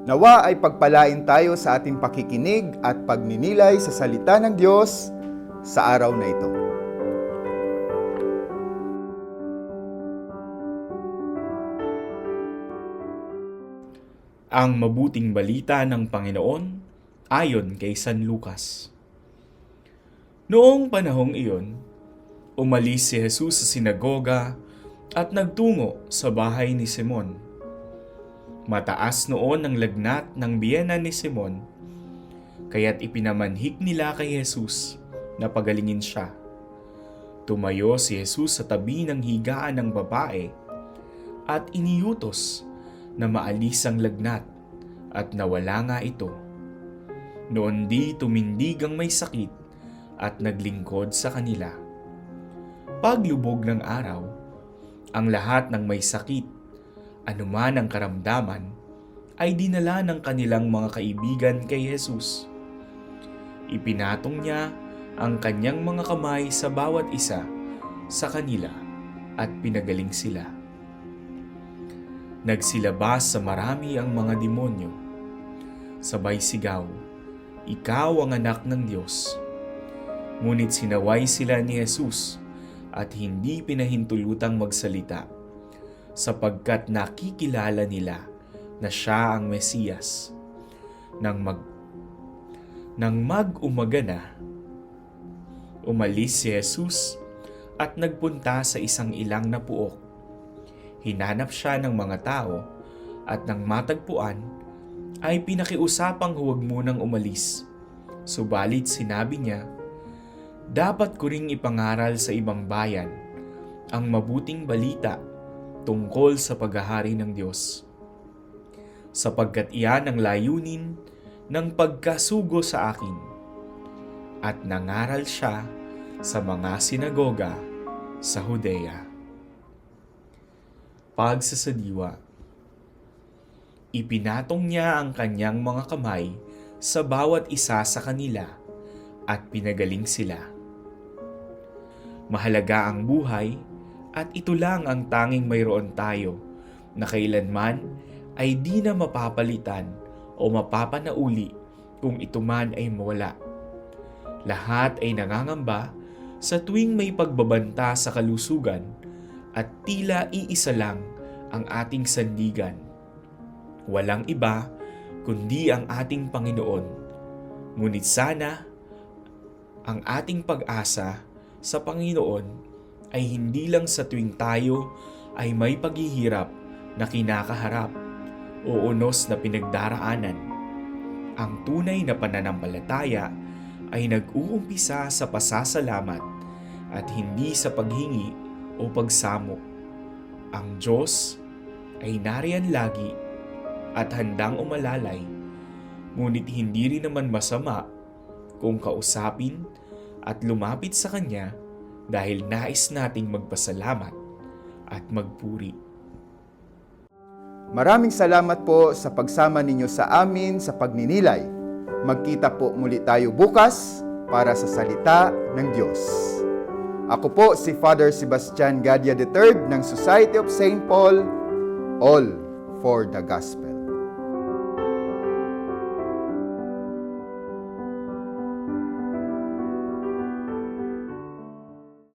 Nawa ay pagpalain tayo sa ating pakikinig at pagninilay sa salita ng Diyos sa araw na ito. Ang mabuting balita ng Panginoon ayon kay San Lucas. Noong panahong iyon, umalis si Jesus sa sinagoga at nagtungo sa bahay ni Simon. Mataas noon ang lagnat ng biyena ni Simon, kaya't ipinamanhik nila kay Jesus na pagalingin siya. Tumayo si Jesus sa tabi ng higaan ng babae at iniutos na maalis ang lagnat at nawala nga ito. Noon di tumindig ang may sakit at naglingkod sa kanila. Paglubog ng araw, ang lahat ng may sakit, anuman ang karamdaman, ay dinala ng kanilang mga kaibigan kay Jesus. Ipinatong niya ang kanyang mga kamay sa bawat isa sa kanila at pinagaling sila. Nagsilabas sa marami ang mga demonyo. Sabay sigaw, Ikaw ang anak ng Diyos. Ngunit sinaway sila ni Jesus at hindi pinahintulutang magsalita sapagkat nakikilala nila na siya ang Mesiyas. Nang mag nang mag-umaga na, umalis si Jesus at nagpunta sa isang ilang na puok hinanap siya ng mga tao at nang matagpuan ay pinakiusapang huwag munang umalis. Subalit sinabi niya, dapat ko ring ipangaral sa ibang bayan ang mabuting balita tungkol sa paghahari ng Diyos. Sapagkat iyan ang layunin ng pagkasugo sa akin. At nangaral siya sa mga sinagoga sa Judea pagsasadiwa. Ipinatong niya ang kanyang mga kamay sa bawat isa sa kanila at pinagaling sila. Mahalaga ang buhay at ito lang ang tanging mayroon tayo na kailanman ay di na mapapalitan o mapapanauli kung ito man ay mawala. Lahat ay nangangamba sa tuwing may pagbabanta sa kalusugan at tila iisa lang ang ating sandigan. Walang iba kundi ang ating Panginoon. Ngunit sana ang ating pag-asa sa Panginoon ay hindi lang sa tuwing tayo ay may paghihirap na kinakaharap o unos na pinagdaraanan. Ang tunay na pananampalataya ay nag-uumpisa sa pasasalamat at hindi sa paghingi o pagsamo. Ang Diyos ay nariyan lagi at handang umalalay, ngunit hindi rin naman masama kung kausapin at lumapit sa Kanya dahil nais nating magpasalamat at magpuri. Maraming salamat po sa pagsama ninyo sa amin sa pagninilay. Magkita po muli tayo bukas para sa salita ng Diyos. Ako po si Father Sebastian Gadia III ng Society of St. Paul, all for the Gospel.